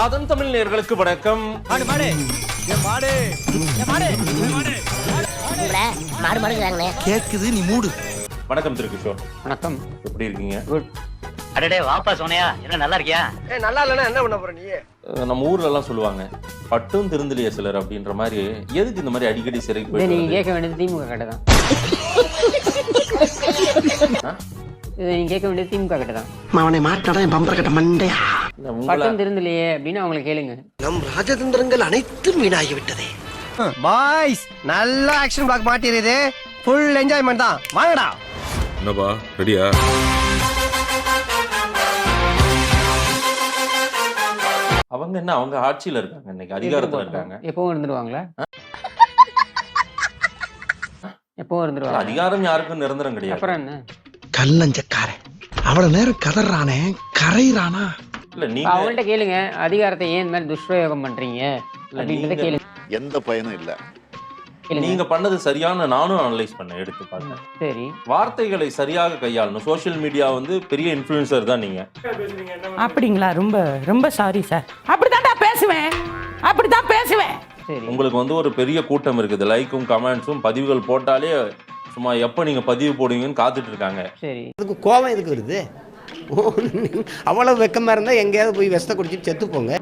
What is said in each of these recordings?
ஆதன் தமிழ் நேர்களுக்கு வணக்கம். உங்களை மாடு மாடுங்கிறாங்களே கேக்குது நீ மூடு. வணக்கம் திரு கிஷோர். வணக்கம். எப்படி இருக்கீங்க? அடடே வாப்பா சோனியா என்ன நல்லா இருக்கியா? நல்லா இல்லைன்னா என்ன பண்ண போற நீ? நம்ம ஊர்ல எல்லாம் சொல்லுவாங்க பட்டும் திருந்தலையே சிலர் அப்படின்ற மாதிரி எதுக்கு இந்த மாதிரி அடிக்கடி சிறைக்கு போயிட்டு நீங்க? கேட்க வேண்டியது திமுக கிட்ட தான்? இதை நீங்க கேட்க வேண்டியது திமுக கிட்ட தான். அவனை மாட்டாடா என் பம்பர கட்ட மண்டையா? பட்டம் திருந்தலையே அப்படின்னு அவங்களை கேளுங்க. நம் ராஜதந்திரங்கள் அனைத்தும் வீணாகி விட்டதே பாய்ஸ் நல்ல ஆக்ஷன் பிளாக் மாட்டிருது ஃபுல் என்ஜாய்மெண்ட் தான். வாங்கடா. என்னப்பா ரெடியா அவங்க என்ன அவங்க ஆட்சியில இருக்காங்க இன்னைக்கு அதிகாரத்துல இருக்காங்க. எப்பவும் இருந்துருவாங்களா? எப்பவும் இருந்துருவாங்க அதிகாரம் யாருக்கும் நிரந்தரம் கிடையாது. அப்புறம் என்ன? கல்லஞ்சக்காரன். அவ்வளவு நேரம் கதறானே கரையிறானா? இல்ல நீங்க அவங்கள்ட்ட கேளுங்க அதிகாரத்தை ஏன் இந்த மாதிரி துஷ்பிரயோகம் பண்றீங்க? அப்படின்றத நீங்க- கேளுங்க. எந்த பயனும் இல்ல. கேளுங்க. நீங்க பண்ணது சரியான நானும் அனலைஸ் பண்ண எடுத்து பார்த்தேன் சரி. வார்த்தைகளை சரியாக கையாளணும். சோஷியல் மீடியா வந்து பெரிய இன்ஃபுளுசர் தான் நீங்க. அப்படிங்களா? ரொம்ப ரொம்ப சாரி சார் அப்படித்தான்டா பேசுவேன். அப்படித்தான் பேசுவேன். சரி. உங்களுக்கு வந்து ஒரு பெரிய கூட்டம் இருக்குது. லைக்கும் கமெண்ட்ஸும் பதிவுகள் போட்டாலே சும்மா எப்ப நீங்க பதிவு போடுவீங்கன்னு காத்துட்டு இருக்காங்க சரி. அதுக்கு கோவம் எதுக்கு வருது? அவ்வளவு வெக்கமா இருந்தா எங்கேயாவது போய் விஷத்தை குடிச்சிட்டு செத்து போங்க.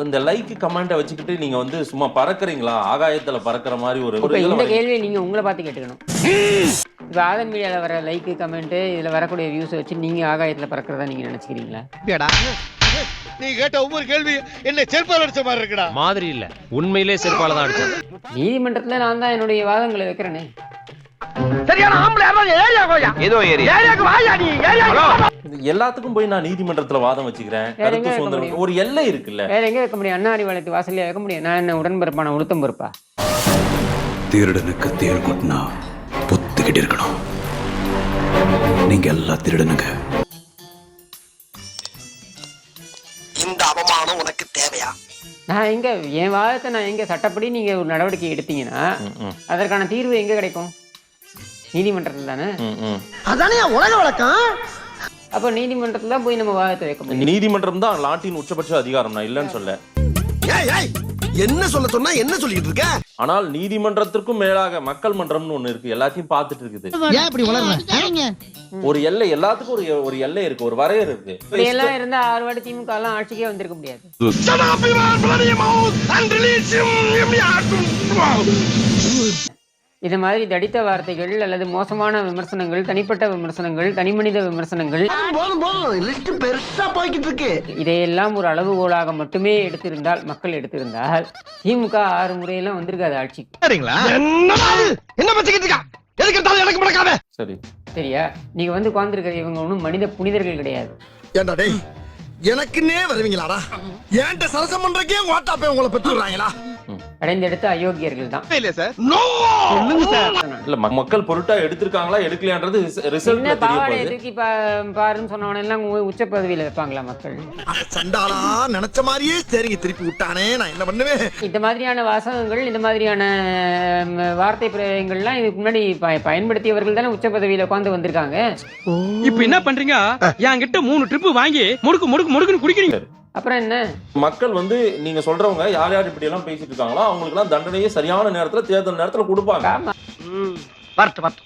இந்த லைக் கமெண்ட்டை வச்சுக்கிட்டு நீங்க வந்து சும்மா பறக்குறீங்களா? ஆகாயத்துல பறக்கிற மாதிரி ஒரு ஒரு இப்ப இதுல இந்த வந்து- கேள்வியை நீங்க உங்களை பார்த்து கேட்டுக்கணும். இப்ப ஆதன் மீடியால வர லைக் கமெண்ட் இதுல வரக்கூடிய வியூஸ் வச்சு நீங்க ஆகாயத்துல பறக்கிறதா நீங்க நினைச்சுக்கிறீங்களா? நீ கேட்ட ஒவ்வொரு கேள்வி என்ன செருப்பால் அடிச்ச மாதிரி இருக்குடா. மாதிரி இல்ல. உண்மையிலே செருப்பால தான் அடிச்சது நீதிமன்றத்துல நான் தான் என்னுடைய வாதங்களை வைக்கிறேனே. சரியான ஆம்பளை யாராவது ஏரியா கோயா ஏதோ ஏரியா. ஏரியாக்கு வாயா நீ? ஏரியா இது எல்லாத்துக்கும் போய் நான் நீதிமன்றத்துல வாதம் வச்சுக்கிறேன். கருத்து சுதந்திரம்? ஒரு எல்லை இருக்குல்ல. வேற எங்க வைக்க முடியும்? அண்ணா அறிவாலயத்து வாசல்ல வைக்க முடியும்? நான் என்ன உடன்பரப்பான உளுத்தம் பொறுப்பா? திருடனுக்கு தேள் கொட்டினா பொத்துக்கிட்டு இருக்கணும். நீங்க எல்லா திருடனுங்க. இந்த அவமானம் உனக்கு தேவையா? நான் எங்க என் வாதத்தை நான் எங்க சட்டப்படி நீங்க ஒரு நடவடிக்கை எடுத்தீங்கன்னா அதற்கான தீர்வு எங்க கிடைக்கும்? நீதிமன்றத்தில் தானே ம், ம். அதானே உலக வழக்கம்? அப்போ நீதிமன்றத்தில் தான் போய் நம்ம வாதத்தை வைக்க முடியும். நீதிமன்றம் தான் நாட்டின் உச்சபட்ச அதிகாரம் நான் இல்லைன்னு சொல்ல ஏய் ஏய் என்ன சொல்ல சொன்னா என்ன சொல்லிட்டு இருக்க? ஆனால் நீதிமன்றத்திற்கும் மேலாக மக்கள் மன்றம்னு ஒண்ணு இருக்கு எல்லாத்தையும் பார்த்துட்டு இருக்குது. ஏன் இப்படி வளர்ற? ஒரு எல்லை எல்லாத்துக்கும் ஒரு ஒரு எல்லை இருக்கு ஒரு வரையறை இருக்கு. இப்படியெல்லாம் இருந்தா ஆறு வாட்டி திமுக எல்லாம் ஆட்சிக்கே வந்திருக்க முடியாது. இது மாதிரி தடித்த வார்த்தைகள் அல்லது மோசமான விமர்சனங்கள் தனிப்பட்ட விமர்சனங்கள் தனிமனித விமர்சனங்கள் போதும் போதும் லிஸ்ட் பெருசா போய்கிட்டு இருக்கு இதையெல்லாம் ஒரு அளவுகோலாக மட்டுமே எடுத்திருந்தால் மக்கள் எடுத்திருந்தால் திமுக ஆறு முறையெல்லாம் வந்திருக்காது ஆட்சிக்கு சரி. சரியா? நீங்க வந்து உட்கார்ந்துருக்கிற இவங்க ஒன்றும் மனித புனிதர்கள் கிடையாது. எனக்குன்னே வருவீங்களாடா? ஏன்ட்ட சரசம் பண்றக்கே வாட்டாப்பே உங்களை பெற்றுறாங்களா அடைந்தெடுத்த அயோக்கியர்கள் தான் இல்ல ம- மக்கள் பொருட்டா எடுத்திருக்காங்களா எடுக்கலையான்றது தெரிய பாவாடை தூக்கி பா- பாருன்னு சொன்னவன எல்லாம் உச்ச பதவியில வைப்பாங்களா மக்கள்? சண்டாளா நினைச்ச மாதிரியே சரிங்க திருப்பி விட்டானே நான் என்ன பண்ணுவேன்? இந்த மாதிரியான வாசகங்கள் இந்த மாதிரியான வார்த்தை பிரயோகங்கள்லாம் இதுக்கு முன்னாடி ப- பயன்படுத்தியவர்கள் தானே உச்ச பதவியில உட்கார்ந்து வந்திருக்காங்க. இப்ப என்ன பண்றீங்க? என்கிட்ட மூணு ட்ரிப் வாங்கி முடுக்கு முடுக்கு முடுக்குன்னு குடிக்கிறீங்க. அப்புறம் என்ன? மக்கள் வந்து நீங்க சொல்றவங்க யார் யார் இப்படி எல்லாம் பேசிட்டு இருக்காங்களோ அவங்களுக்கு எல்லாம் தண்டனையே சரியான நேரத்துல தேர்தல் நேரத்துல கொடுப்பாங்க. வரட்டு வரட்டு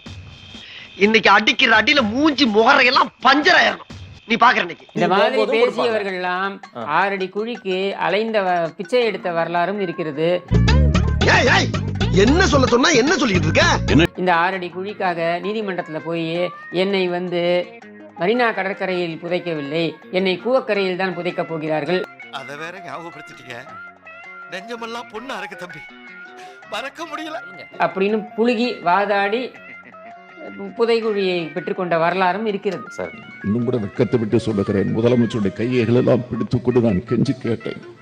இன்னைக்கு அடிக்கிற அடியில மூஞ்சி முகரையெல்லாம் பஞ்சர் ஆயிரணும். நீ பாக்குற இன்னைக்கு. இந்த மாதிரி. பேசியவர்கள் எல்லாம். ஆறடி குழிக்கு அலைந்த பிச்சை எடுத்த வரலாறும் இருக்கிறது. ஏய் ஏய் என்ன சொல்ல சொன்னா என்ன சொல்லிட்டு இருக்க? இந்த ஆறடி குழிக்காக நீதிமன்றத்துல போய் என்னை வந்து மரீனா கடற்கரையில் புதைக்கவில்லை. என்னை கூவக்கரையில் தான் புதைக்கப் போகிறார்கள். அத வேற ஞாபகப்படுத்திட்டீங்க. நெஞ்சமெல்லாம் பொண்ணு அறக்கு தம்பி. மறக்க முடியல. அப்படின்னு புழுகி வாதாடி புதைகுழியை பெற்றுக்கொண்ட வரலாறும் இருக்கிறது. சரி இன்னும் கூட வெக்கத்தை விட்டு சொல்லுகிறேன். முதலமைச்சருடைய கையைகள் எல்லாம் பிடித்துக் கொண்டு நான் கெஞ்சி கேட்டேன்.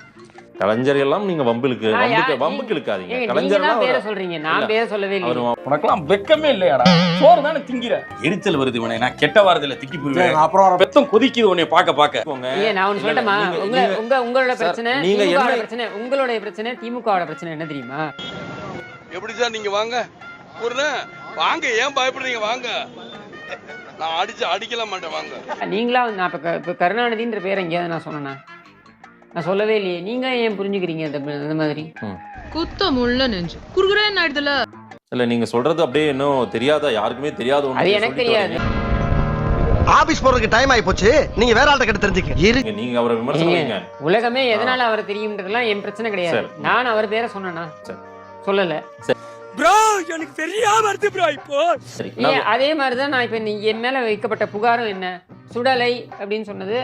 கலைஞர் எல்லாம் நீங்க வம்புலுக்கு வம்புக்கு யார் வம்புக்கு இழுக்காதீங்க. கலைஞர் எல்லாம் சொல்றீங்க. நான். பேரை சொல்லவே அவர் இல்லை உனக்கெல்லாம் வெக்கமே இல்லையாடா? சோறு தானே திங்கிற? எரிச்சல் வருது உனே நான் கெட்ட வாரதில்ல திக்கி போயிருவேன் அப்புறம் பெத்தம் கொதிக்குது உன்னை பாக்க பாக்க போங்க. ஏன் நான் சொல்லட்டுமா? நீங்க- உங்க உங்க உங்களோட பிரச்சனை நீங்க என்ன- பிரச்சனை உங்களுடைய பிரச்சனை திமுகவோட பிரச்சனை என்ன தெரியுமா? எப்படி சார் நீங்க வாங்க? ஒரு வாங்க ஏன் பயப்படுறீங்க? வாங்க. நான் அடிச்சு அடிக்கல மாட்டேன் வாங்க. நீங்களா நான் இப்ப கருணாநிதின்ற பேரை எங்கேயாவது நான் சொன்னேனா? நான் சொல்லவே இல்லையே. நீங்க ஏன் புரிஞ்சுக்கிறீங்க அந்த அந்த மாதிரி? குத்தம் உள்ள நெஞ்சு. குறுகுறேன்னு ஆயிடுதுல? இல்ல நீங்க சொல்றது அப்படியே இன்னும் தெரியாத? யாருக்குமே தெரியாத நீங்க எனக்கு தெரியாது. ஆபீஸ் போறதுக்கு டைம் ஆயி போச்சு நீங்க வேற ஆள்கிட்ட கிட்ட தெரிஞ்சுக்க. நீங்க- அவரை விமர்சனம் உலகமே எதனால அவர் தெரியும்ன்றதெல்லாம் என் பிரச்சனை கிடையாது. நான் அவர் பேரை சொன்னேனா. சொல்லல. ப்ரோ எனக்கு தெரியாம வருது ப்ரோ இப்போ. அதே மாதிரிதான் நான் இப்ப நீங்க என் மேல வைக்கப்பட்ட புகாரும் என்ன? சுடலை அப்படின்னு சொன்னது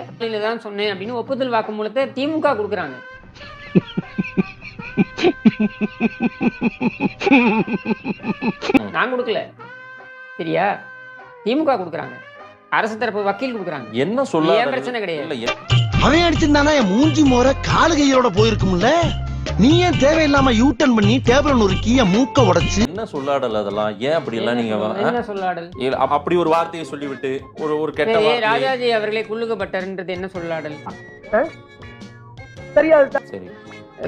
தான் சொன்னேன் அப்படின்னு ஒப்புதல் வாக்குமூலத்தை திமுக கொடுக்குறாங்க. நான் கொடுக்கல. சரியா? திமுக கொடுக்குறாங்க. அரசு தரப்பு வக்கீல் கொடுக்குறாங்க. என்ன சொல்ல பிரச்சனை கிடையாது. அவன் அடிச்சிருந்தானா என் மூஞ்சி மோர காலு கையோட போயிருக்கும்ல? நீ ஏன் தேவையில்லாம யூ டர்ன் பண்ணி டேபிள் நொறுக்கி என் மூக்க உடைச்சு. என்ன சொல்லாடல் அதெல்லாம்? ஏன் அப்படி எல்லாம் நீங்க என்ன சொல்லாடல்? இல்ல, அப்படி ஒரு வார்த்தையை சொல்லிவிட்டு ஒரு ஒரு கெட்ட சரி, வார்த்தை ராஜாஜி அவர்களே குள்ளுகப்பட்டர்ன்றது என்ன சொல்லாடல்? சரி.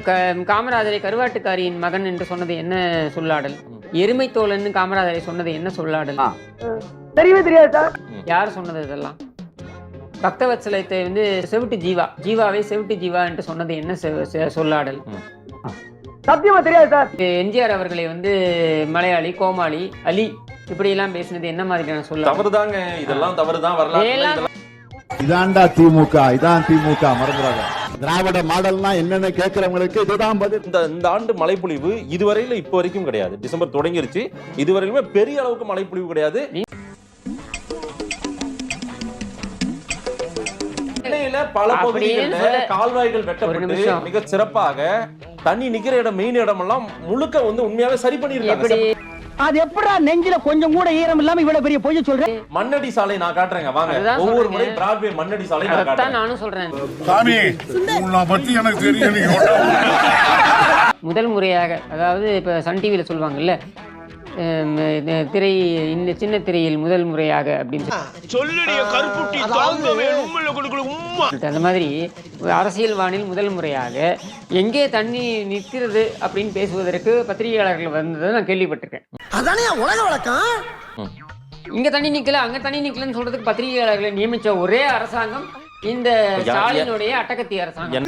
க- காமராஜரை கருவாட்டுக்காரியின் மகன் என்று சொன்னது என்ன சொல்லாடல்? எருமை தோழன் காமராஜரை சொன்னது என்ன சொல்லாடல்? தெரியவே தெரியாது சார். யார் சொன்னது இதெல்லாம்? பக்தவத்சலத்தை வந்து செவிட்டு ஜீவா. ஜீவாவை செவிட்டு ஜீவா என்று சொன்னது என்ன சொல்லாடல்? சத்தியமா தெரியாது சார். எம்ஜிஆர் அவர்களை வந்து மலையாளி கோமாளி அலி இப்படி எல்லாம் பேசினது என்ன மாதிரியான சொல்லாடல்? தவறுதாங்க. இதெல்லாம் தவறுதான். வரலாறு எல்லாம் இதான்டா திமுக இதான் திமுக. மறந்துடாத. திராவிட மாடல்னா என்னன்னு கேட்கறவங்களுக்கு இதுதான் பதில். இந்த இந்த ஆண்டு மழைப்பொழிவு இதுவரையில இப்போ வரைக்கும் கிடையாது. டிசம்பர் தொடங்கிருச்சு. இதுவரையிலுமே பெரிய அளவுக்கு மழைப்பொழிவு கிடையாது. சென்னையில பல பகுதிகளில் கால்வாய்கள் வெட்டப்பட்டு. மிக சிறப்பாக தண்ணி நிக்கிற இடம் மெயின் இடம் எல்லாம் முழுக்க வந்து உண்மையாவே சரி பண்ணிருக்காங்க அது எப்படா நெஞ்சில கொஞ்சம் கூட ஈரம் இல்லாம இவ்வளவு பெரிய பொய்ய சொல்றேன் மண்ணடி சாலை நான் காட்டுறேங்க வாங்க. ஒவ்வொரு. முறை பிராட்வே மண்ணடி சாலை நான் காட்டுறேன். நானும் சொல்றேன். சாமி உன்னை பத்தி எனக்கு தெரியும் முதல் முறையாக அதாவது இப்போ சன் டிவியில் சொல்லுவாங்கல்ல திரை இந்த சின்ன திரையில் முதல் முறையாக அப்படின்னு அந்த மாதிரி அரசியல் வானில் முதல் முறையாக எங்கே தண்ணி நிற்கிறது அப்படின்னு பேசுவதற்கு பத்திரிகையாளர்கள் வந்ததை நான் கேள்விப்பட்டிருக்கேன். அதானே உலக வழக்கம்? இங்க தண்ணி நிக்கல அங்க தண்ணி நிக்கலன்னு சொல்றதுக்கு பத்திரிகையாளர்களை நியமிச்ச ஒரே அரசாங்கம் இந்த ஸ்டாலினுடைய அட்டகத்தி அரசாங்கம்.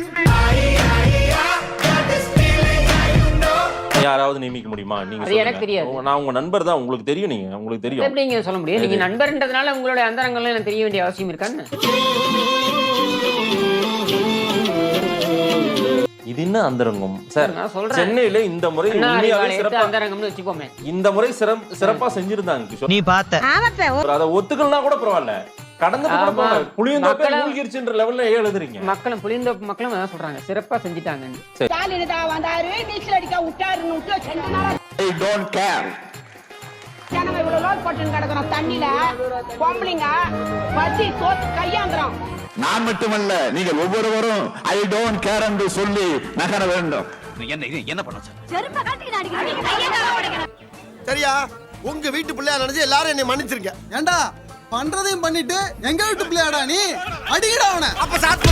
யாராவது நியமிக்க முடியுமா? நீங்க எனக்கு. தெரியாது. நான் உங்க நண்பர் தான் உங்களுக்கு தெரியும் நீங்க. உங்களுக்கு தெரியும். எப்படிங்க சொல்ல முடியும்? நீங்க நண்பர்ன்றதுனால உங்களுடைய அந்தரங்கள்லாம் எனக்கு தெரிய வேண்டிய அவசியம் இருக்கான்னு இது என்ன அந்தரங்கம்? சார் நான் சொல்றேன். சென்னையில இந்த முறை அந்தரங்கம்னு வச்சுக்கோமே. இந்த முறை சிறப் சிறப்பா செஞ்சிருந்தாங்க நீ பார்த்த. அதை ஒத்துக்கலனா கூட பரவாயில்ல. கடந்து. புளியந்தோப்பே மூழ்கிருச்சுன்ற லெவல்ல எழுதுறீங்க? மக்களும் புளிந்த மக்களும் அதான் சொல்றாங்க. சிறப்பா செஞ்சுட்டாங்கன்னு ஸ்டாலின் தான் வந்தாரு நீச்சல் அடிக்க விட்டாருன்னு விட்டு செண்டு நாளா டோன்ட் கேர் நம்ம இவ்வளவு லோட் போட்டு கிடக்குறோம். தண்ணியில பொம்பளைங்க பசி சோத்து கையாந்துறோம். நான் மட்டுமல்ல நீங்கள் ஒவ்வொருவரும் ஐ டோன்ட் கேர் என்று சொல்லி நகர வேண்டும். என்ன இது என்ன பண்ண சார்? சரியா உங்க வீட்டு பிள்ளையா நினைச்சு எல்லாரும் என்னை மன்னிச்சிருங்க. ஏண்டா? பண்றதையும் பண்ணிட்டு எங்க வீட்டு பிள்ளையாடா நீ? அடிக்கடா அவனை. அப்ப சாத்